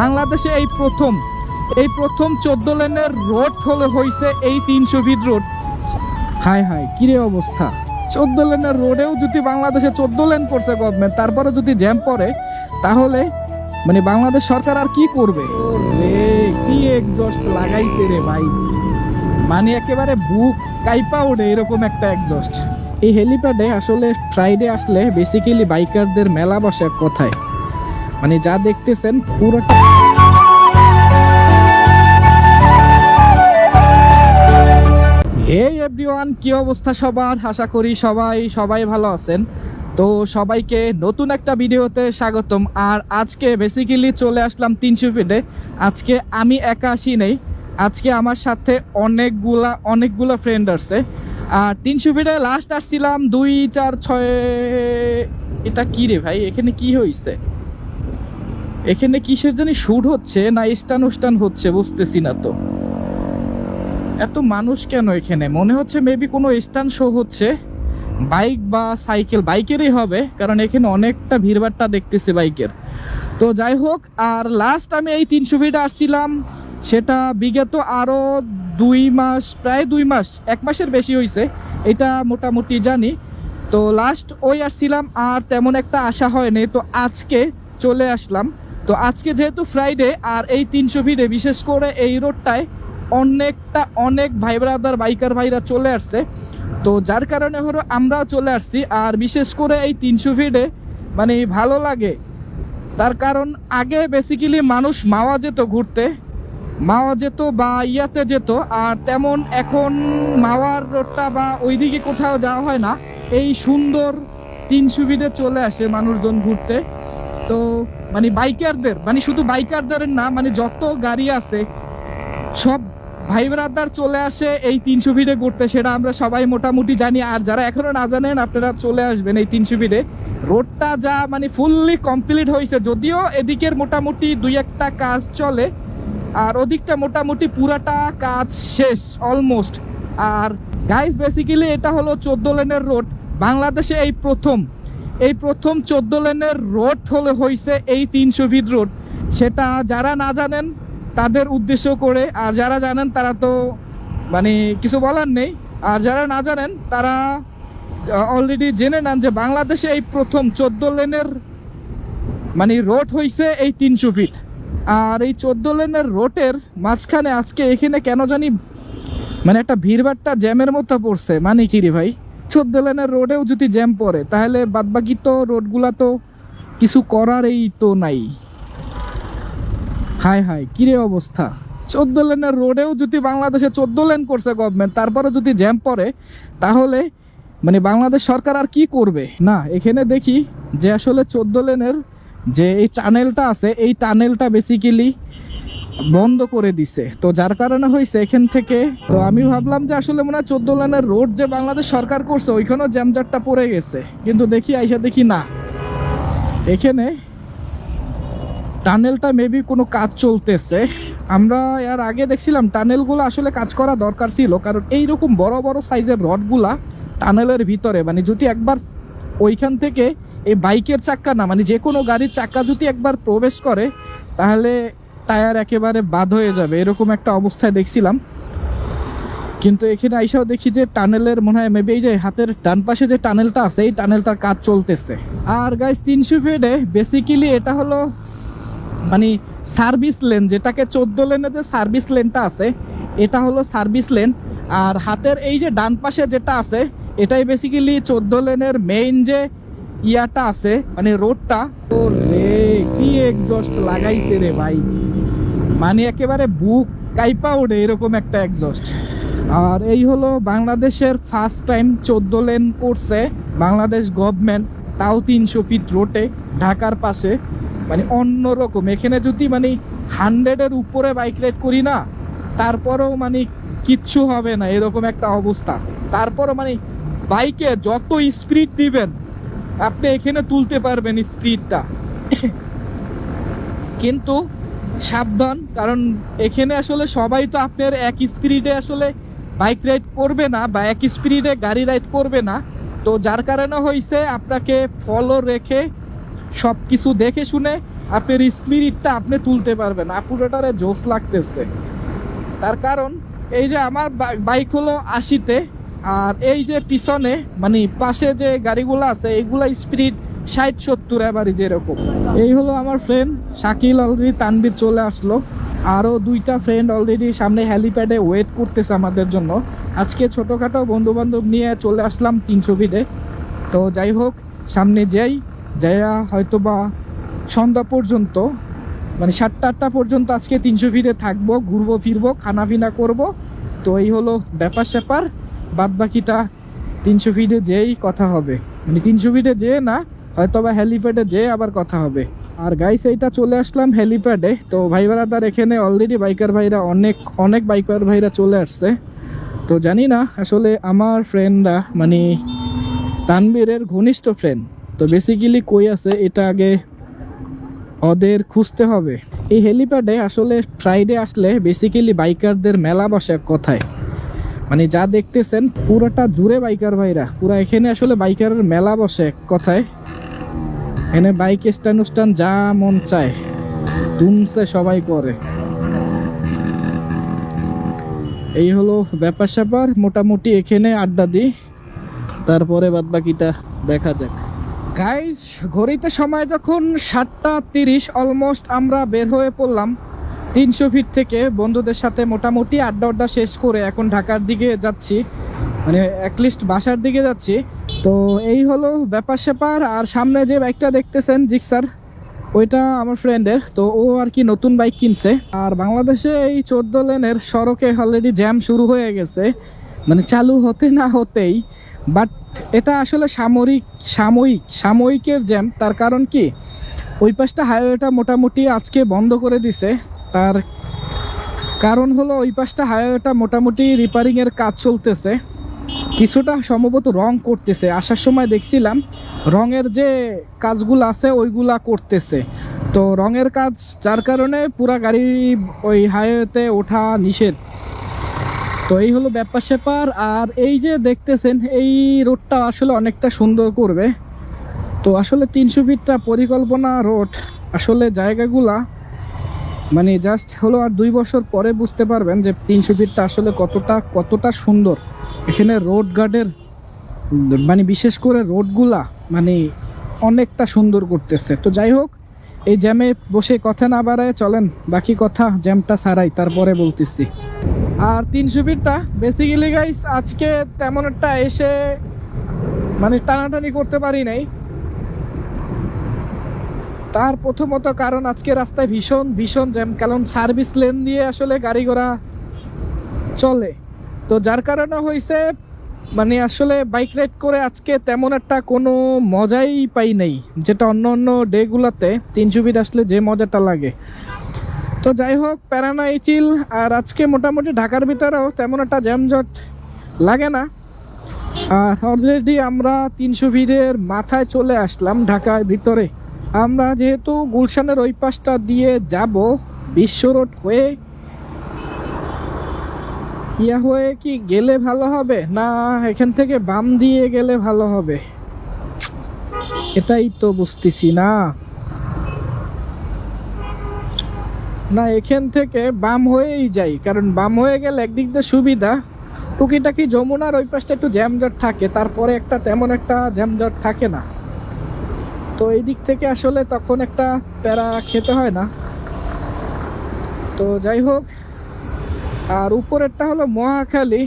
বাংলাদেশে এই প্রথম এই প্রথম চোদ্দ লেনের রোড হলে হয়েছে এই তিনশো ফিট রোড। হায় হায় কিরে অবস্থা? চোদ্দ লেনের রোডেও যদি বাংলাদেশে চোদ্দ লেন করছে গভর্নমেন্ট তারপরে যদি জ্যাম পড়ে তাহলে মানে বাংলাদেশ সরকার আর কি করবে? কি এক্সস্ট লাগাইছে রে ভাই। মানে একেবারে বুক কাইপা ওঠে এরকম একটা এক্সস্ট এই হেলিপ্যাডে আসলে ফ্রাইডে আসলে বেসিক্যালি বাইকারদের মেলা বসে কথায়। মানে যা দেখতেছেন পুরোটা হে এভরিওয়ান কি অবস্থা সবার? আশা করি সবাই সবাই ভালো আছেন। তো সবাইকে নতুন একটা ভিডিওতে স্বাগতম। আর আজকে বেসিক্যালি চলে আসলাম তিনশো ফিটে আজকে আমি একা আসি নেই। আজকে আমার সাথে অনেকগুলা, অনেকগুলো ফ্রেন্ড আসছে আর তিনশো ফিটে লাস্ট আসছিলাম দুই, চার, ছয়, এটা কি রে ভাই? এখানে কি হয়েছে এখানে কিসের জানি শুট হচ্ছে না উস্টান হচ্ছে, বুঝতেছি না তো। এত মানুষ কেন এখানে? মনে হচ্ছে মেবি কোনো স্টান শো হচ্ছে। বাইক বা সাইকেল, বাইকেরই হবে, কারণ এখানে অনেকটা ভিড়ভাট্টা দেখতেছে বাইকের। তো যাই হোক, আর লাস্ট আমি এই তিনশো ফিট আসছিলাম। সেটা বিগত আরও দুই মাস, প্রায় দুই মাস, এক মাসের বেশি হয়েছে এটা মোটামুটি জানি। তো লাস্ট ওই আসছিলাম, আর তেমন একটা আশা হয়নি। তো আজকে চলে আসলাম। তো আজকে যেহেতু ফ্রাইডে আর এই তিনশো ফিটে বিশেষ করে এই রোডটায় অনেকটা অনেক ভাই ব্রাদার বাইকার ভাইরা চলে আসছে। তো যার কারণে হলো আমরাও চলে আসছি, আর বিশেষ করে এই তিনশো ফিটে মানে ভালো লাগে। তার কারণ আগে বেসিক্যালি মানুষ মাওয়া যেত ঘুরতে, মাওয়া যেত বা ইয়াতে যেত, আর তেমন এখন মাওয়ার রোডটা বা ওইদিকে কোথাও যাওয়া হয় না। এই সুন্দর তিনশো ফিটে চলে আসে মানুষজন ঘুরতে। তো মানে বাইকারদের মানে শুধু বাইকারদের না মানে যত গাড়ি আছে, সব ভাই ব্রাদার চলে আসে এই তিনশো ভিড়ে ঘুরতে, সেটা আমরা সবাই মোটামুটি জানি। আর যারা এখনও না জানেন, আপনারা চলে আসবেন এই তিনশো ভিড়ে রোডটা যা মানে ফুললি কমপ্লিট হয়েছে, যদিও এদিকের মোটামুটি দুই একটা কাজ চলে, আর ওদিকটা মোটামুটি পুরাটা কাজ শেষ অলমোস্ট আর গাইস বেসিক্যালি এটা হলো চোদ্দ লেনের রোড বাংলাদেশে এই প্রথম। এই প্রথম চোদ্দ লেনের রোড হলে হয়েছে এই তিনশো ফিট রোড। সেটা যারা না জানেন, তাদের উদ্দেশ্য করে, আর যারা জানেন, তারা তো মানে কিছু বলার নেই। আর যারা না জানেন, তারা অলরেডি জেনে নেন যে বাংলাদেশে এই প্রথম চোদ্দ লেনের মানে রোড হইছে এই তিনশো ফিট আর এই চোদ্দ লেনের রোডের মাঝখানে আজকে এখানে কেন জানি মানে একটা ভিড়ভাট্টা জ্যামের মতো পড়ছে। মানে কি রে ভাই? চোদ্দ লেনের রোডেও যদি জ্যাম পড়ে, তাহলে বাদবাকি তো রোডগুলা তো কিছু করার এই তো নাই। হায় হায় কিরে অবস্থা? চোদ্দ লেনের রোডেও যদি বাংলাদেশে চোদ্দ লেন করছে গভর্নমেন্ট তারপরে যদি জ্যাম পড়ে, তাহলে মানে বাংলাদেশ সরকার আর কি করবে? না, এখানে দেখি যে আসলে চোদ্দ লেনের যে এই টানেলটা আছে, এই টানেলটা বেসিক্যালি বন্ধ করে দিছে। তো যার কারণে হয়েছে এখান থেকে। তো আমি ভাবলাম যে আসলে মনে হয় চোদ্দ লেনের রোড যে বাংলাদেশ সরকার করছে, ওইখানেও জ্যামজাটটা পড়ে গেছে। কিন্তু দেখি, আইসা দেখি না। এখানে টানেলটা মেবি কোনো কাজ চলতেছে। আমরা এর আগে দেখছিলাম টানেলগুলো আসলে কাজ করা দরকার ছিল, কারণ এইরকম বড় বড় সাইজের রডগুলা টানেলের ভিতরে মানে যদি একবার ওইখান থেকে এই বাইকের চাক্কা না মানে যে কোনো গাড়ির চাক্কা যদি একবার প্রবেশ করে, তাহলে টায়ার একেবারে বাদ হয়ে যাবে, এরকম একটা অবস্থায় দেখছিলাম। কিন্তু এখানে আইসাও দেখি যে টানেলের মনে হয় মেবি এই যে হাতের ডান পাশে যে টানেলটা আছে, এই টানেলটার কাজ চলতেছে। আর গাইস তিনশো ফিটে বেসিক্যালি এটা হলো মানে সার্ভিস লেন যেটাকে চোদ্দ লেনে যে সার্ভিস লেনটা আছে, এটা হলো সার্ভিস লেন আর হাতের এই যে ডান পাশে যেটা আছে, এটাই বেসিক্যালি চোদ্দ লেনের মেইন যে ইয়াটা আছে মানে রোডটা। ও রে, কি এক্সস্ট লাগাইছে রে ভাই। মানে একেবারে বুক কাইপা ওঠে এরকম একটা একজস্ট আর এই হলো বাংলাদেশের ফার্স্ট টাইম চোদ্দ লেন করছে বাংলাদেশ গভর্নমেন্ট তাও তিনশো ফিট রোডে ঢাকার পাশে। মানে অন্যরকম। এখানে যদি মানে হান্ড্রেডের উপরে বাইক রাইড করি না, তারপরেও মানে কিচ্ছু হবে না, এরকম একটা অবস্থা। তারপরও মানে বাইকে যত স্পিড দিবেন আপনি এখানে তুলতে পারবেন স্পিডটা। কিন্তু সাবধান, কারণ এখানে আসলে সবাই তো আপনার এক স্পিডে আসলে বাইক রাইড করবে না বা এক স্পিডে গাড়ি রাইড করবে না। তো যার কারণে হয়েছে আপনাকে ফলো রেখে সব কিছু দেখে শুনে আপনার স্পিরিটটা আপনি তুলতে পারবেন। আপুরাটারে জোস লাগতেছে। তার কারণ, এই যে আমার বাইক হলো আশিতে। আর এই যে পিছনে মানে পাশে যে গাড়িগুলো আছে, এইগুলা স্পিড ষাট, সত্তর এবারই যেরকম এই হলো আমার ফ্রেন্ড শাকিল অলরেডি তানবির চলে আসলো। আরও দুইটা ফ্রেন্ড অলরেডি সামনে হ্যালিপ্যাডে ওয়েট করতেছে আমাদের জন্য। আজকে ছোটোখাটো বন্ধু বান্ধব নিয়ে চলে আসলাম তিনশো ফিটে তো যাই হোক, সামনে যাই। যাইয়া হয়তো বা সন্ধ্যা পর্যন্ত মানে সাতটা আটটা পর্যন্ত আজকে তিনশো ফিটে থাকব, ঘুরবো, ফিরবো খানা পিনা করব। তো এই হলো ব্যাপার স্যাপার বাদ বাকিটা তিনশো ফিটে যেই কথা হবে। মানে তিনশো ফিটে যেয়ে না, হয়তো বা হেলিপ্যাডে যেয়ে আবার কথা হবে। আর গাইস এইটা চলে আসলাম হেলিপ্যাডে তো ভাই তার এখানে অলরেডি বাইকার ভাইরা অনেক অনেক বাইকার ভাইরা চলে আসছে। তো জানি না, আসলে আমার ফ্রেন্ডরা মানে তানবীরের ঘনিষ্ঠ ফ্রেন্ড তো বেসিক্যালি কই আছে, এটা আগে ওদের খুঁজতে হবে। এই হেলিপ্যাডে আসলে ফ্রাইডে আসলে বেসিক্যালি বাইকারদের মেলা বসে কথায়। মানে যা দেখতেছেন, পুরোটা জুড়ে বাইকার ভাইরা। পুরো এখানে আসলে বাইকারের মেলা বসে এক কথায়। এখানে বাইক স্ট্যান্ড স্ট্যান্ড যা মন চায় দুমসে সবাই করে। এই হলো ব্যাপার স্যাপার, মোটামুটি এখানে আড্ডা দিই। তারপরে বাদ বাকিটা দেখা যাক। গাইজ ঘড়িতে সময় যখন সাতটা তিরিশ অলমোস্ট আমরা বের হয়ে পড়লাম। তিনশো ফিট থেকে বন্ধুদের সাথে মোটামুটি আড্ডা আড্ডা শেষ করে এখন ঢাকার দিকে যাচ্ছি। মানে অ্যাটলিস্ট বাসার দিকে যাচ্ছি। তো এই হলো ব্যাপার স্যাপার। আর সামনে যে বাইকটা দেখতেছেন জিক্সার ওইটা আমার ফ্রেন্ডের তো ও আর কি নতুন বাইক কিনছে। আর বাংলাদেশে এই চোদ্দ লেনের সড়কে অলরেডি জ্যাম শুরু হয়ে গেছে। মানে চালু হতে না হতেই। বাট এটা আসলে সামরিক, সাময়িক, সাময়িকের জ্যাম তার কারণ কি? ওই পাশটা হাইওয়েটা মোটামুটি আজকে বন্ধ করে দিছে। তার কারণ হলো ওই পাশটা হাইওয়েটা মোটামুটি রিপেয়ারিংয়ের কাজ চলতেছে। কিছুটা সম্ভবত রং করতেছে। আসার সময় দেখছিলাম রঙের যে কাজগুলো আছে ওইগুলা করতেছে। তো রঙের কাজ, যার কারণে পুরা গাড়ি ওই হাইওয়েতে ওঠা নিষেধ। তো এই হলো ব্যাপার স্যাপার। আর এই যে দেখতেছেন, এই রোডটা আসলে অনেকটা সুন্দর করবে। তো আসলে তিনশো ফিটটা পরিকল্পনা রোড। আসলে জায়গাগুলা মানে জাস্ট হলো আর দুই বছর পরে বুঝতে পারবেন যে তিনশো ফিটটা আসলে কতটা কতটা সুন্দর। এখানে রোড গার্ডের মানে বিশেষ করে রোডগুলা মানে অনেকটা সুন্দর করতেছে। তো যাই হোক, এই জ্যামে বসে কথা না বাড়ায় চলেন, বাকি কথা জ্যামটা ছাড়াই তারপরে বলতেছি। আর তিনশো ফিটটা বেসিক্যালি গাইস আজকে তেমন একটা এসে মানে টানাটানি করতে পারি নাই। তার প্রথমত কারণ আজকে রাস্তায় ভীষণ ভীষণ জ্যাম। কারণ সার্ভিস লেন দিয়ে আসলে গাড়ি ঘোড়া চলে। তো যার কারণে হয়েছে মানে আসলে বাইক রাইড করে আজকে তেমন একটা কোনো মজাই পাই নাই। যেটা অন্য অন্য ডেগুলাতে তিনশো ফিট আসলে যে মজাটা লাগে। তো যাই হোক, প্যারানা এই চিল আর আজকে মোটামুটি ঢাকার ভিতরেও তেমন একটা জ্যামজট লাগে না। আর অলরেডি আমরা তিনশো ভিড়ের মাথায় চলে আসলাম ঢাকার ভিতরে। আমরা যেহেতু গুলশানের ওই পাশটা দিয়ে যাব বিশ্ব রোড হয়ে, ইয়া হয়ে কি গেলে ভালো হবে? না, এখান থেকে বাম দিয়ে গেলে ভালো হবে? এটাই তো বুঝতেছি, না? না, এখান থেকে বাম হয়েই যাই, কারণ বাম হয়ে গেলে একদিক দিয়ে সুবিধা। টুকিটাকি যমুনার ওই পাশটা একটু জ্যামজট থাকে, তারপরে একটা তেমন একটা জ্যামজট থাকে না। তো এই দিক থেকে আসলে তখন একটা প্যারা খেতে হয় না। তো যাই হোক, আর উপরেরটা হলো মহাখালী।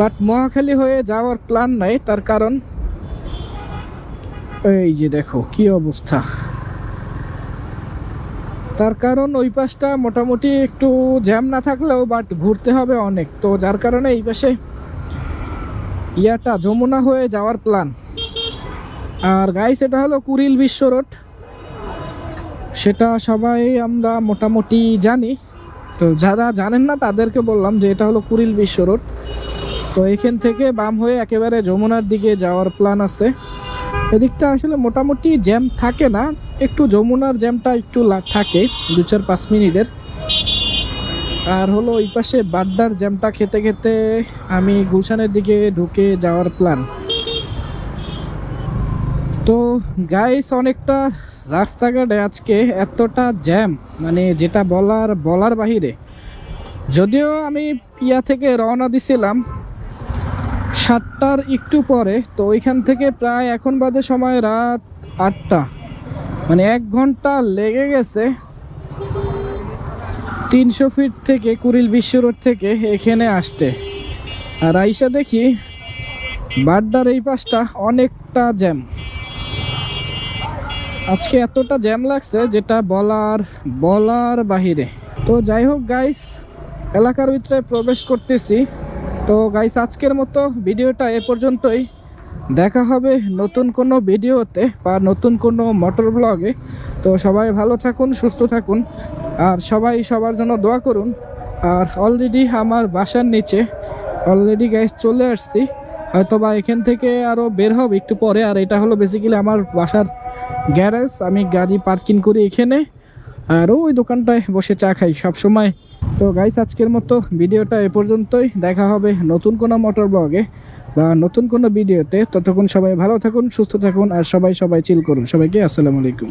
বাট মহাখালী হয়ে যাওয়ার প্ল্যান নাই, তার কারণ এই যে দেখো কি অবস্থা। তার কারণ ওই পাশটা মোটামুটি একটু জ্যাম না থাকলেও, বাট ঘুরতে হবে অনেক। তো যার কারণে এই পাশে ইয়াটা যমুনা হয়ে যাওয়ার প্ল্যান আর গাইস এটা হলো কুরিল বিশ্ব রোড। সেটা সবাই আমরা মোটামুটি জানি। তো যারা জানেন না, তাদেরকে বললাম যে এটা হলো কুরিল বিশ্ব রোড। তো এখান থেকে বাম হয়ে একেবারে যমুনার দিকে যাওয়ার প্ল্যান আছে। এদিকটা আসলে মোটামুটি জ্যাম থাকে না, একটু যমুনার জ্যামটা একটু থাকে, দু চার পাঁচ মিনিটের। আর হলো ওই পাশে বাড্ডার জ্যামটা খেতে খেতে আমি গুলশানের দিকে ঢুকে যাওয়ার প্ল্যান তো গাইস অনেকটা রাস্তাঘাটে আজকে এতটা জ্যাম মানে যেটা বলার বলার বাহিরে। যদিও আমি পিয়া থেকে রওনা দিছিলাম সাতটার একটু পরে, তো ওইখান থেকে প্রায় এখন বাদে সময় রাত আটটা। মানে এক ঘণ্টা লেগে গেছে। তিনশো ফিট থেকে কুড়িল বিশ্ব রোড থেকে এখানে আসতে। আর আইসা দেখি বাড্ডার এই পাশটা অনেকটা জ্যাম আজকে এতটা জ্যাম লাগছে যেটা বলার বলার বাহিরে। তো যাই হোক গাইস এলাকার ভিতরে প্রবেশ করতেছি। তো গাইস আজকের মতো ভিডিওটা এ পর্যন্তই। দেখা হবে নতুন কোনো ভিডিওতে বা নতুন কোনো মোটর ব্লগে তো সবাই ভালো থাকুন, সুস্থ থাকুন। আর সবাই সবার জন্য দোয়া করুন। আর অলরেডি আমার বাসার নিচে অলরেডি গাইস চলে আসছি। হয়তো বা এখান থেকে আরও বের হবে একটু পরে। আর এটা হলো বেসিক্যালি আমার বাসার গ্যারেজ, আমি গাড়ি পার্কিং করি এখানে। আর ওই দোকানটায় বসে চা খাই সব সময় তো গাইস আজকের মতো ভিডিওটা এ পর্যন্তই। দেখা হবে নতুন কোনো মোটর ব্লগে বা নতুন কোনো ভিডিওতে ততক্ষণ সবাই ভালো থাকুন, সুস্থ থাকুন, আর সবাই সবাই চিল করুন। সবাইকে আসসালামু আলাইকুম।